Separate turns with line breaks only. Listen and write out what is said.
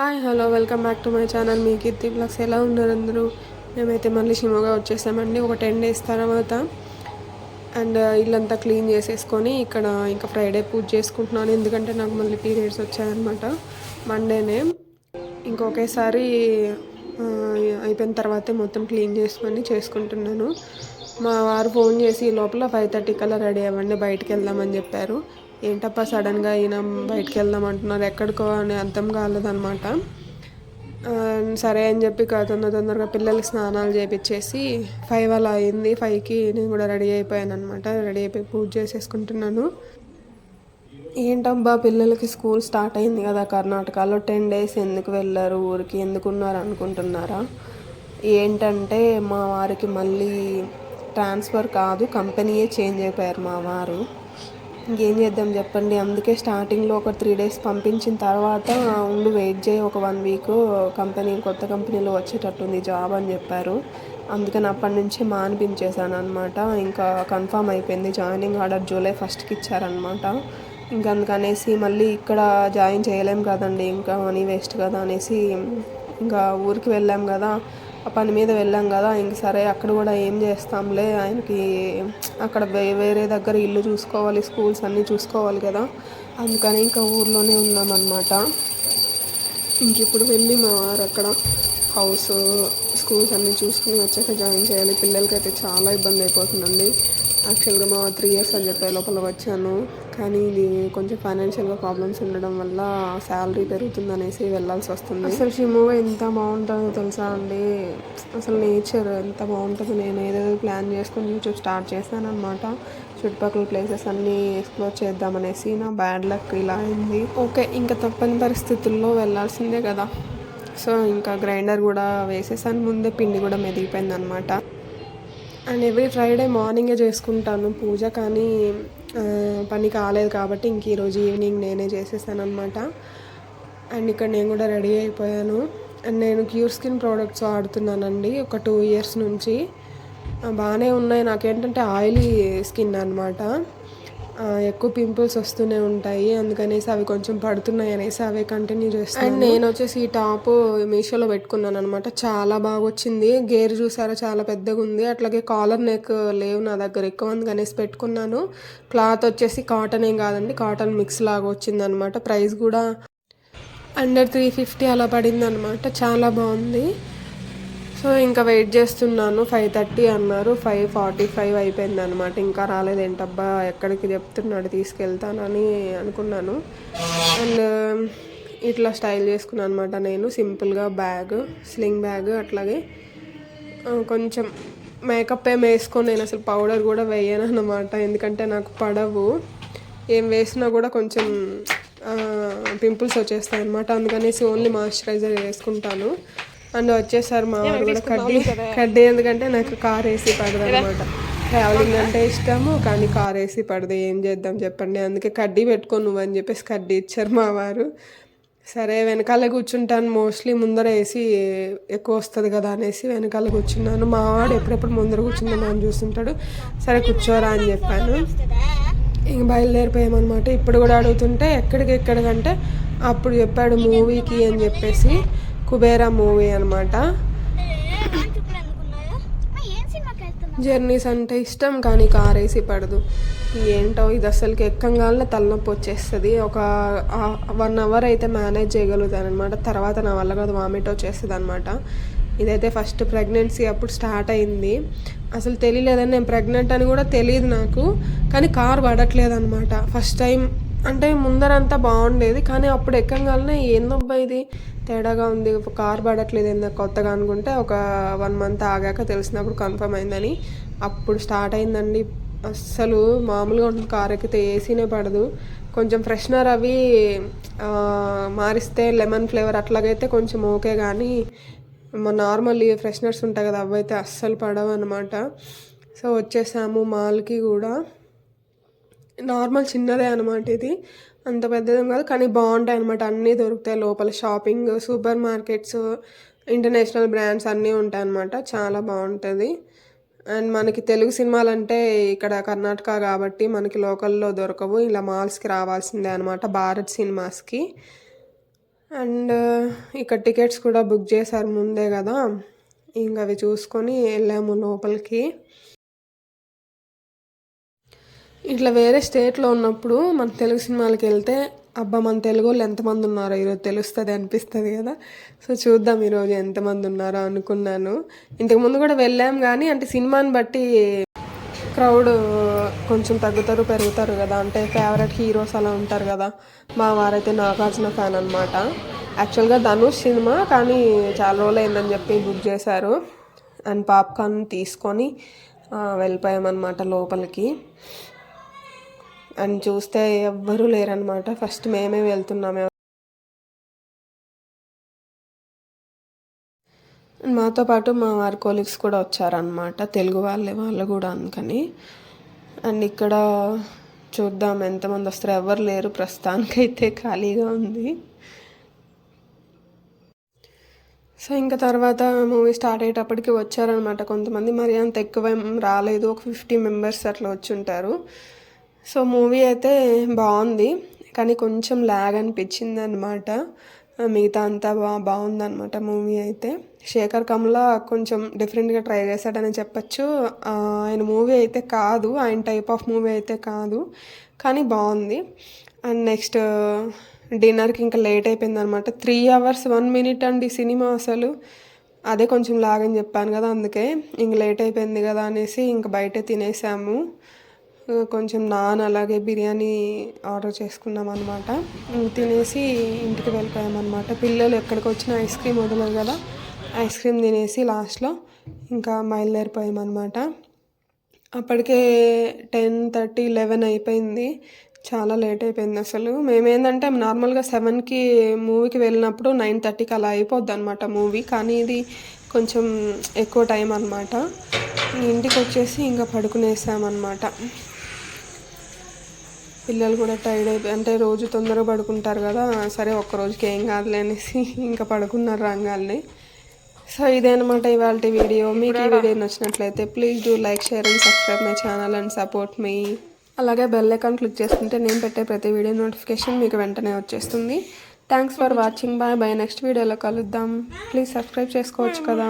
Hi hello welcome back to my channel. Me Keerthi blogs ఎలా ఉన్నారు అందరూ? మేమైతే మళ్ళీ షిమోగా వచ్చేసామండి. ఒక టెన్ డేస్ తర్వాత. అండ్ ఇల్లంతా క్లీన్ చేసేసుకొని ఇక్కడ ఇంకా ఫ్రైడే పూజ చేసుకుంటున్నాను. ఎందుకంటే నాకు మళ్ళీ పీరియడ్స్ వచ్చాయన్నమాట. మండేనే. ఇంకొకేసారి అయిపోయిన తర్వాతే మొత్తం క్లీన్ చేసుకొని చేసుకుంటున్నాను. మా వారు ఫోన్ చేసి ఈ లోపల ఫైవ్ థర్టీ కల్లా రెడీ అవ్వండి బయటకు వెళ్దామని చెప్పారు. ఏంటప్పా సడన్గా ఈయన బయటకు వెళ్దాం అంటున్నారు. ఎక్కడికో అని అర్థం కాలేదన్నమాట. సరే అని చెప్పి తొందర తొందరగా పిల్లలకి స్నానాలు చేపించేసి ఫైవ్ అలా అయింది. ఫైవ్కి నేను కూడా రెడీ అయిపోయాను అనమాట రెడీ అయిపోయి పూజ చేసేసుకుంటున్నాను. ఏంటబ్బా పిల్లలకి స్కూల్ స్టార్ట్ అయింది కదా కర్ణాటకలో. టెన్ డేస్ ఎందుకు వెళ్ళారు? ఊరికి ఎందుకు ఉన్నారు అనుకుంటున్నారా? ఏంటంటే మా వారికి మళ్ళీ ట్రాన్స్ఫర్ కాదు కంపెనీయే చేంజ్ అయిపోయారు మా వారు. ఇంకేం చేద్దాం చెప్పండి. అందుకే స్టార్టింగ్లో ఒక త్రీ డేస్ పంపించిన తర్వాత ఉండి వెయిట్ చేయి. ఒక వన్ వీక్ కంపెనీ కొత్త కంపెనీలో వచ్చేటట్టుంది జాబ్ అని చెప్పారు. అందుకని అప్పటి నుంచి మానిపించేశాను అనమాట ఇంకా కన్ఫామ్ అయిపోయింది. జాయినింగ్ ఆర్డర్ జూలై ఫస్ట్కి ఇచ్చారనమాట ఇంకా అందుకనేసి మళ్ళీ ఇక్కడ జాయిన్ చేయలేం కదండి. ఇంకా మనీ వేస్ట్ కదా అనేసి ఇంకా ఊరికి వెళ్ళాం కదా. పని మీద వెళ్ళాం కదా ఇంక సరే అక్కడ కూడా ఏం చేస్తాంలే ఆయనకి అక్కడ వే- వేరే దగ్గర ఇల్లు చూసుకోవాలి స్కూల్స్ అన్నీ చూసుకోవాలి కదా అందుకని ఇంకా ఊర్లోనే ఉన్నామన్నమాట. ఇంక ఇప్పుడు వెళ్ళి మా వారు అక్కడ హౌస్ స్కూల్స్ అన్నీ చూసుకుని వచ్చాక జాయిన్ చేయాలి. పిల్లలకైతే చాలా ఇబ్బంది అయిపోతుందండి. యాక్చువల్గా మా త్రీ ఇయర్స్ అని చెప్పే లోపల వచ్చాను. కానీ ఇది కొంచెం ఫైనాన్షియల్గా ప్రాబ్లమ్స్ ఉండడం వల్ల శాలరీ పెరుగుతుంది అనేసి వెళ్ళాల్సి వస్తుంది. అసలు షిమో ఎంత బాగుంటుందో తెలుసా అండి? అసలు నేచర్ ఎంత బాగుంటుందో నేను ఏదేదో ప్లాన్ చేసుకొని యూట్యూబ్ స్టార్ట్ చేశాను అనమాట చుట్టుపక్కల ప్లేసెస్ అన్నీ ఎక్స్ప్లోర్ చేద్దామనేసి నా బ్యాడ్ లక్ ఇలా అయింది. ఓకే ఇంకా తప్పని పరిస్థితుల్లో వెళ్ళాల్సిందే కదా. సో ఇంకా గ్రైండర్ కూడా వేసేసాను. ముందే పిండి కూడా మెదిగిపోయింది అనమాట అండ్ ఎవ్రీ ఫ్రైడే మార్నింగే చేసుకుంటాను. పూజ కానీ పని కాలేదు కాబట్టి ఇంక ఈరోజు ఈవినింగ్ నేనే చేసేసాను అనమాట అండ్ ఇక్కడ నేను కూడా రెడీ అయిపోయాను. అండ్ నేను క్యూర్ స్కిన్ ప్రోడక్ట్స్ వాడుతున్నానండి. ఒక టూ ఇయర్స్ నుంచి. బాగానే ఉన్నాయి. నాకేంటంటే ఆయిలీ స్కిన్ అనమాట ఎక్కువ పింపుల్స్ వస్తూనే ఉంటాయి. అందుకనేసి అవి కొంచెం పడుతున్నాయి అనేసి అవే కంటిన్యూ చేస్తాను అండ్ నేను వచ్చేసి ఈ టాప్ మీషోలో పెట్టుకున్నాను అనమాట చాలా బాగా వచ్చింది. గేర్ చూసారా? చాలా పెద్దగా ఉంది. అట్లాగే కాలర్ నెక్ లేవు నా దగ్గర ఎక్కువ అందుకనేసి పెట్టుకున్నాను. క్లాత్ వచ్చేసి కాటన్ ఏం కాదండి కాటన్ మిక్స్ లాగా వచ్చింది అనమాట ప్రైస్ కూడా అండర్ త్రీ ఫిఫ్టీ అలా పడింది అనమాట చాలా బాగుంది. సో ఇంకా వెయిట్ చేస్తున్నాను. ఫైవ్ థర్టీ అన్నారు. ఫైవ్ ఫార్టీ ఫైవ్ అయిపోయింది అనమాట ఇంకా రాలేదు. ఏంటబ్బా ఎక్కడికి చెప్తున్నాడు? తీసుకెళ్తానని అనుకున్నాను. అండ్ um, ఇట్లా స్టైల్ చేసుకున్నాను అనమాట నేను. సింపుల్గా బ్యాగ్ స్లింగ్ బ్యాగ్ అట్లాగే కొంచెం మేకప్ ఏం వేసుకొని నేను అసలు పౌడర్ కూడా వేయను అనమాట ఎందుకంటే నాకు పడవు. ఏం వేసినా కూడా కొంచెం పింపుల్స్ వచ్చేస్తాయి అనమాట అందుకనేసి ఓన్లీ మాయిశ్చరైజర్ వేసుకుంటాను. అండ్ వచ్చేసారు మా వారు కూడా కడ్డీ కడ్డీ ఎందుకంటే నాకు కార్ వేసి పడదు అనమాట ట్రావెలింగ్ అంటే ఇష్టము కానీ కార్ వేసి పడదు ఏం చేద్దాం చెప్పండి. అందుకే కడ్డీ పెట్టుకో నువ్వు అని చెప్పేసి కడ్డీ ఇచ్చారు మా వారు. సరే వెనకాల కూర్చుంటాను మోస్ట్లీ ముందర వేసి ఎక్కువ వస్తుంది కదా అనేసి వెనకాల కూర్చున్నాను. మా వాడు ఎప్పుడెప్పుడు ముందర కూర్చుందామని అని చూస్తుంటాడు. సరే కూర్చోరా అని చెప్పాను. ఇంక బయలుదేరిపోయామన్నమాట. ఇప్పుడు కూడా అడుగుతుంటే ఎక్కడికి ఎక్కడికంటే అప్పుడు చెప్పాడు మూవీకి అని చెప్పేసి. కుబేరా మూవీ అనమాట జర్నీస్ అంటే ఇష్టం కానీ కార్ వేసి పడదు. ఏంటో ఇది అసలుకి ఎక్కంగానే తలనొప్పి వచ్చేస్తుంది. ఒక వన్ అవర్ అయితే మేనేజ్ చేయగలుగుతాను అనమాట తర్వాత నా వల్ల కాదు వామిట్ వచ్చేస్తుంది అనమాట ఇదైతే ఫస్ట్ ప్రెగ్నెన్సీ అప్పుడు స్టార్ట్ అయింది. అసలు తెలియలేదని నేను ప్రెగ్నెంట్ అని కూడా తెలియదు నాకు. కానీ కార్ పడట్లేదు అనమాట ఫస్ట్ టైం అంటే ముందరంతా బాగుండేది. కానీ అప్పుడు ఎక్కంగానే ఏందబ్బా ఇది? తేడాగా ఉంది కార్ పడట్లేదు ఏందో కొత్తగా అనుకుంటే ఒక వన్ మంత్ ఆగాక తెలిసినప్పుడు కన్ఫర్మ్ అయిందని. అప్పుడు స్టార్ట్ అయిందండి. అస్సలు మామూలుగా ఉంటుంది కార్ ఎక్కితే ఏసీనే పడదు. కొంచెం ఫ్రెషనర్ అవి మారిస్తే లెమన్ ఫ్లేవర్ అట్లాగైతే కొంచెం ఓకే కానీ మా నార్మల్ ఫ్రెషనర్స్ ఉంటాయి కదా అవైతే అస్సలు పడవు అనమాట సో వచ్చేసాము మాల్కి కూడా. నార్మల్ చిన్నదే అనమాట ఇది. అంత పెద్దదేం కాదు కానీ బాగుంటాయి అనమాట అన్నీ దొరుకుతాయి లోపల. Shopping super markets international brands అన్నీ ఉంటాయి అనమాట చాలా బాగుంటుంది. అండ్ మనకి తెలుగు సినిమాలు అంటే ఇక్కడ కర్ణాటక కాబట్టి మనకి లోకల్లో దొరకవు. ఇలా మాల్స్కి రావాల్సిందే అనమాట భారత్ సినిమాస్కి. అండ్ ఇక్కడ టికెట్స్ కూడా బుక్ చేశారు ముందే కదా. ఇంకా అవి చూసుకొని వెళ్ళాము లోపలికి. ఇట్లా వేరే స్టేట్లో ఉన్నప్పుడు మన తెలుగు సినిమాలకి వెళ్తే అబ్బా మన తెలుగు వాళ్ళు ఎంతమంది ఉన్నారో ఈరోజు తెలుస్తుంది అనిపిస్తుంది కదా. సో చూద్దాం ఈరోజు ఎంతమంది ఉన్నారో అనుకున్నాను. ఇంతకుముందు కూడా వెళ్ళాం కానీ అంటే సినిమాని బట్టి క్రౌడ్ కొంచెం తగ్గుతారు పెరుగుతారు కదా. అంటే ఫేవరెట్ హీరోస్ అలా ఉంటారు కదా. మా వారైతే నాగార్జున ఫ్యాన్ అనమాట యాక్చువల్గా ధనుష్ సినిమా కానీ చాలా రోజులు అయిందని చెప్పి బుక్ చేశారు. అండ్ పాప్కార్న్ తీసుకొని వెళ్ళిపోయామన్నమాట లోపలికి. అండ్ చూస్తే ఎవ్వరూ లేరనమాట ఫస్ట్ మేమే వెళ్తున్నాము. మాతో పాటు మా వారి కోలీగ్స్ కూడా వచ్చారనమాట తెలుగు వాళ్ళే వాళ్ళు కూడా అందుకని. అండ్ ఇక్కడ చూద్దాం ఎంతమంది వస్తారు. ఎవరు లేరు. ప్రస్తుతానికైతే ఖాళీగా ఉంది. సో ఇంకా తర్వాత మూవీ స్టార్ట్ అయ్యేటప్పటికి వచ్చారనమాట కొంతమంది. మరి అంత ఎక్కువ ఏం రాలేదు. ఒక ఫిఫ్టీ మెంబర్స్ అట్లా వచ్చి ఉంటారు. సో మూవీ అయితే బాగుంది కానీ కొంచెం ల్యాగ్ అనిపించింది అనమాట మిగతా అంతా బా బాగుందన్నమాట మూవీ అయితే. శేఖర్ కమల కొంచెం డిఫరెంట్గా ట్రై చేశాడని చెప్పచ్చు. ఆయన మూవీ అయితే కాదు ఆయన టైప్ ఆఫ్ మూవీ అయితే కాదు కానీ బాగుంది. అండ్ నెక్స్ట్ డిన్నర్కి ఇంకా లేట్ అయిపోయింది అనమాట త్రీ అవర్స్ వన్ మినిట్ అండి సినిమా అసలు. అదే కొంచెం లాగని చెప్పాను కదా అందుకే ఇంక లేట్ అయిపోయింది కదా అనేసి ఇంక బయటే తినేసాము. కొంచెం నాన్ అలాగే బిర్యానీ ఆర్డర్ చేసుకున్నాం అనమాట తినేసి ఇంటికి వెళ్ళిపోయామన్నమాట. పిల్లలు ఎక్కడికి వచ్చినా ఐస్ క్రీమ్ వదలరు కదా. ఐస్ క్రీమ్ తినేసి లాస్ట్లో ఇంకా బయలుదేరిపోయామన్నమాట. అప్పటికే టెన్ థర్టీ లెవెన్ అయిపోయింది. చాలా లేట్ అయిపోయింది అసలు. మేమేందంటే నార్మల్గా సెవెన్కి మూవీకి వెళ్ళినప్పుడు నైన్ థర్టీకి అలా అయిపోద్ది అనమాట మూవీ. కానీ ఇది కొంచెం ఎక్కువ టైం అనమాట ఇంటికి వచ్చేసి ఇంకా పడుకునేసామన్నమాట. పిల్లలు కూడా టైర్డ్ అయిపోయి అంటే రోజు తొందరగా పడుకుంటారు కదా సరే ఒక్క రోజుకి ఏం కాదులే అనేసి ఇంకా పడుకున్నారు రంగాల్ని. సో ఇదే అనమాట ఇవాళ వీడియో. మీకు ఈ వీడియో నచ్చినట్లయితే please do like share and subscribe my channel and support మీ అలాగే బెల్ ఐకాన్ క్లిక్ చేసుకుంటే నేను పెట్టే ప్రతి వీడియో నోటిఫికేషన్ మీకు వెంటనే వచ్చేస్తుంది. Thanks for watching bye bye next వీడియోలో కలుద్దాం. ప్లీజ్ సబ్స్క్రైబ్ చేసుకోవచ్చు కదా.